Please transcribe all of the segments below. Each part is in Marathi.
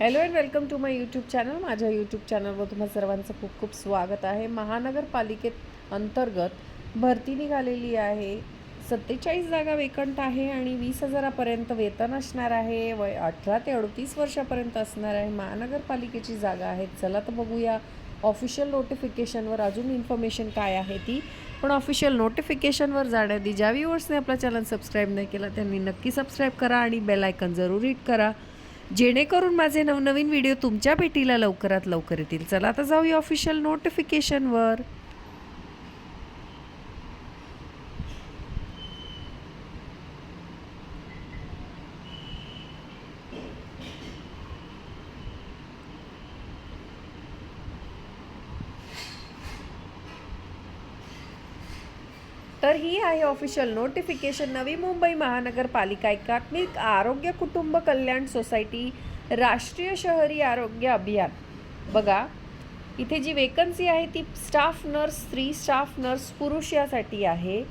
Hello and welcome to my YouTube channel माझ्या यूट्यूब चॅनलवर तुम्हा सर्वांचं खूप खूप स्वागत आहे. महानगरपालिकेत अंतर्गत भरती निघालेली आहे. सत्तेचाळीस जागा वेकंट आहे आणि वीस हजारापर्यंत वेतन असणार आहे. वय अठरा ते अडतीस वर्षापर्यंत असणार आहे. महानगरपालिकेची जागा आहे चला तर बघूया ऑफिशियल नोटिफिकेशनवर अजून इन्फॉर्मेशन काय आहे ती. पण ऑफिशियल नोटिफिकेशनवर जाण्याआधी ज्या व्ह्युअर्सने आपला चॅनल सबस्क्राईब नाही केला त्यांनी नक्की सबस्क्राईब करा आणि बेल आयकन जरूर हिट करा. जेणेकरून माझे नवनवीन व्हिडिओ तुमच्या भेटीला लवकरात लवकर येतील. चला आता जाऊया ऑफिशियल नोटिफिकेशनवर तर ही आहे ऑफिशियल नोटिफिकेशन नवी मुंबई महानगरपालिका एकात्मिक आरोग्य कुटुंब कल्याण सोसायटी राष्ट्रीय शहरी आरोग्य अभियान. बघा इथे जी वेकन्सी आहे ती स्टाफ नर्स स्त्री स्टाफ नर्स पुरुष यासाठी आहे.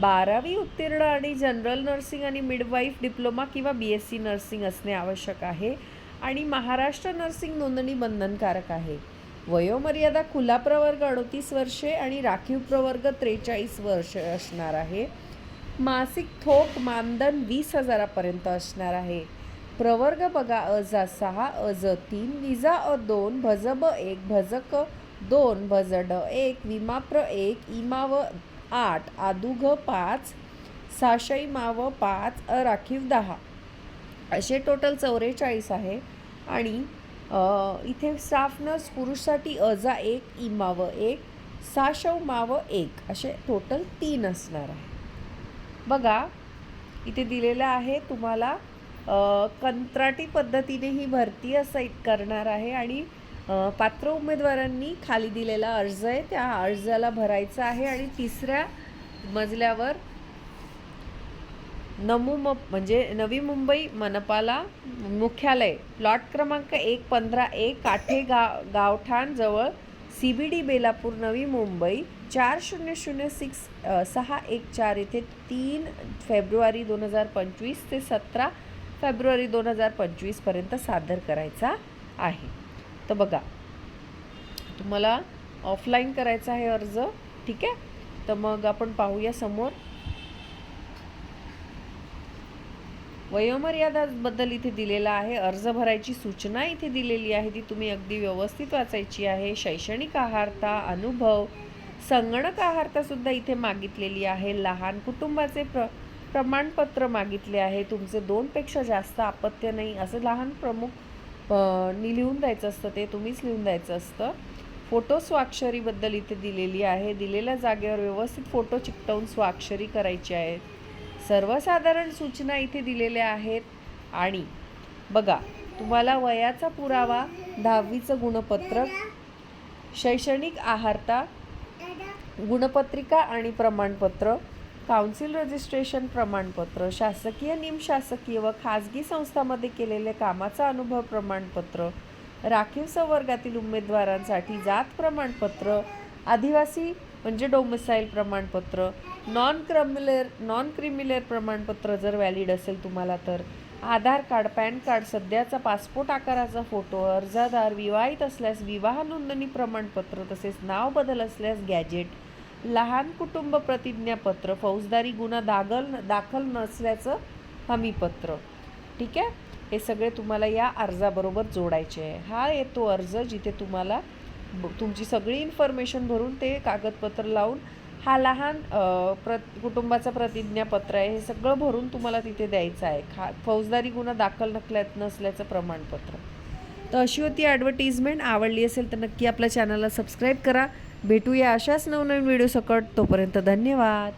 बारावी उत्तीर्ण आणि जनरल नर्सिंग आणि मिडवाईफ डिप्लोमा किंवा बी एस सी नर्सिंग असणे आवश्यक आहे. आणि महाराष्ट्र नर्सिंग नोंदणी बंधनकारक आहे. वयोमर्यादा खुला प्रवर्ग अडतीस वर्षे आणि राखीव प्रवर्ग त्रेचाळीस वर्ष असणार आहे. मासिक थोक मानधन वीस हजारापर्यंत असणार आहे. प्रवर्ग बघा अजा सहा अज तीन विजा अ दोन भज ब एक भज क दोन भज ड एक विमाप्र एक इमाव आठ आदुघ पाच साशई माव पाच अ राखीव दहा. असे टोटल चौवेचाळीस आहे. आणि इथे स्टाफ नर्स पुरुषसाठी अजा एक इमाव एक साशव माव एक असे टोटल तीन असणार आहे. बघा इथे दिलेलं आहे तुम्हाला कंत्राटी पद्धतीने ही भरती असाईट करणार आहे आणि पात्र उमेदवारांनी खाली दिलेला अर्ज आहे त्या अर्जाला भरायचा आहे आणि तिसऱ्या मजल्यावर नमू म म्हणजे नवी मुंबई मनपाला मुख्यालय. प्लॉट क्रमांक एक पंधरा एक काठे गा गावठाण जवळ C B D Belapur Navi Mumbai. चार शून्य शून्य सिक्स सहा एक चार येथे तीन फेब्रुवारी दोन हजार पंचवीस ते सतरा फेब्रुवारी दोन हजार पंचवीसपर्यंत सादर करायचा आहे. तर बघा तुम्हाला ऑफलाईन करायचा आहे अर्ज ठीक आहे? तर मग आपण पाहूया समोर. वयोमर्यादाबद्दल इथे दिलेला आहे. अर्ज भरायची सूचना इथे दिलेली आहे. ती तुम्ही अगदी व्यवस्थित वाचायची आहे. शैक्षणिक आहारता अनुभव संगणक आहारतासुद्धा इथे मागितलेली आहे. लहान कुटुंबाचे प्र प्रमाणपत्र मागितले आहे. तुमचे दोनपेक्षा जास्त अपत्य नाही. असं लहान प्रमुख लिहून द्यायचं असतं. ते तुम्हीच लिहून द्यायचं असतं. फोटो स्वाक्षरीबद्दल इथे दिलेली आहे. दिलेल्या जागेवर व्यवस्थित फोटो चिकटवून स्वाक्षरी करायची आहे. सर्वसाधारण सूचना इथे दिलेल्या आहेत. आणि बघा तुम्हाला वयाचा पुरावा दहावीचं गुणपत्रक शैक्षणिक आहारता गुणपत्रिका आणि प्रमाणपत्र काउन्सिल रजिस्ट्रेशन प्रमाणपत्र शासकीय निमशासकीय व खाजगी संस्थांमध्ये केलेले कामाचा अनुभव प्रमाणपत्र राखीव संवर्गातील उमेदवारांसाठी जात प्रमाणपत्र आदिवासी म्हणजे डोमिसाईल प्रमाणपत्र नॉन क्रिमिलेअर नॉन क्रिमिलेअर प्रमाणपत्र जर व्हॅलिड असेल तुम्हाला तर. आधार कार्ड पॅन कार्ड सध्याचा पासपोर्ट आकाराचा फोटो अर्जदार विवाहित असल्यास विवाह नोंदणी प्रमाणपत्र तसेच नाव बदल असल्यास गॅजेट लहान कुटुंब प्रतिज्ञापत्र फौजदारी गुन्हा दागल दाखल नसल्याचं हमीपत्र. ठीक आहे? हे सगळे तुम्हाला या अर्जाबरोबर जोडायचे आहे. हा येतो अर्ज जिथे तुम्हाला तुमची सगळी इन्फॉर्मेशन भरून ते कागदपत्र लावून हा लहान प्र कुटुंबाचं प्रतिज्ञापत्र आहे. हे सगळं भरून तुम्हाला तिथे द्यायचं आहे. खा फौजदारी गुन्हा दाखल नकल्यात नसल्याचं प्रमाणपत्र. तर अशी होती ॲडव्हर्टिजमेंट आवडली असेल तर नक्की आपल्या चॅनलला सबस्क्राईब करा. भेटूया अशाच नवनवीन व्हिडिओ सकट. तोपर्यंत धन्यवाद.